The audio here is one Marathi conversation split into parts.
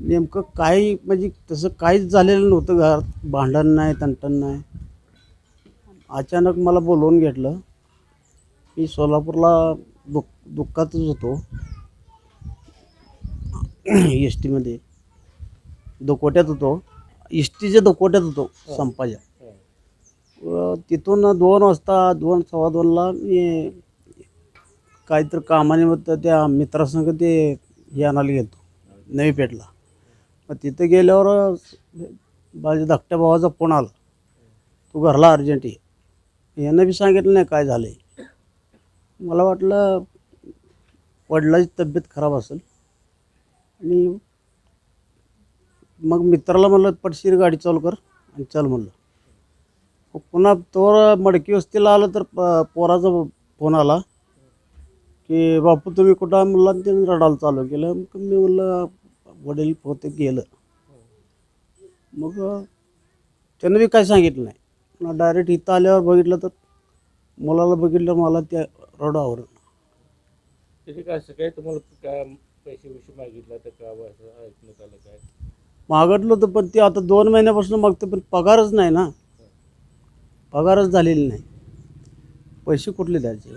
नेमकं काही म्हणजे तसं काहीच झालेलं नव्हतं घरात. भांडण नाही तंटण नाही. अचानक मला बोलवून घेतलं. मी सोलापूरला दुःख दुःखातच होतो. एस टीमध्ये. दुकोट्यात होतो. एस टीच्या दुकोट्यात होतो संपाच्या. व तिथून दोन वाजता दोन सव्वा दोनला मी काहीतरी कामानिमित्त त्या मित्रासंग ते हे आणायला गेलो नवी पेठला. मग तिथं गेल्यावर माझ्या धाकट्या भावाचा फोन आला. तू घरला अर्जंट ये यानं बी सांगितलं नाही काय झालं आहे मला वाटलं वडिलाची तब्येत खराब असेल. आणि मग मित्राला म्हणलं पटशीर गाडी चालू कर. आणि चल म्हणलं. पुन्हा तोवर मडकी वस्तीला आलं तर प पोराचा फोन आला की बापू तुम्ही कुठं? आहे?" म्हणलं त्याने रडायला चालू केलं. मग मी म्हणलं वडील होते गेलं. मग त्यानं बी काय सांगितलं नाही. पुन्हा डायरेक्ट इथं आल्यावर बघितलं तर मुलाला बघितलं मला त्या रडावर तिथे काय असं काय तुम्हाला काय पैसे बिशे मागितला तर का असं ऐकण्यात आलं काय? मागितलं होतं पण ते आता दोन महिन्यापासून मागतं पण पगारच नाही ना. पगारच झालेली नाही. पैसे कुठले द्यायचे?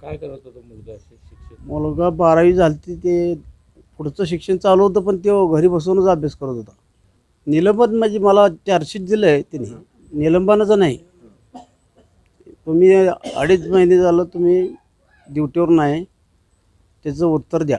काय करत होता मुलगा असे शिक्षण मुलगा बारावी झाली ते पुढचं शिक्षण चालू होतं पण ते घरी बसूनच अभ्यास करत होता. निलंबन म्हणजे मला चारशे दिलं आहे तिने. निलंबनाचं नाही. तुम्ही अडीच महिने झालं तुम्ही ड्युटीवर नाही. त्याचं उत्तर द्या.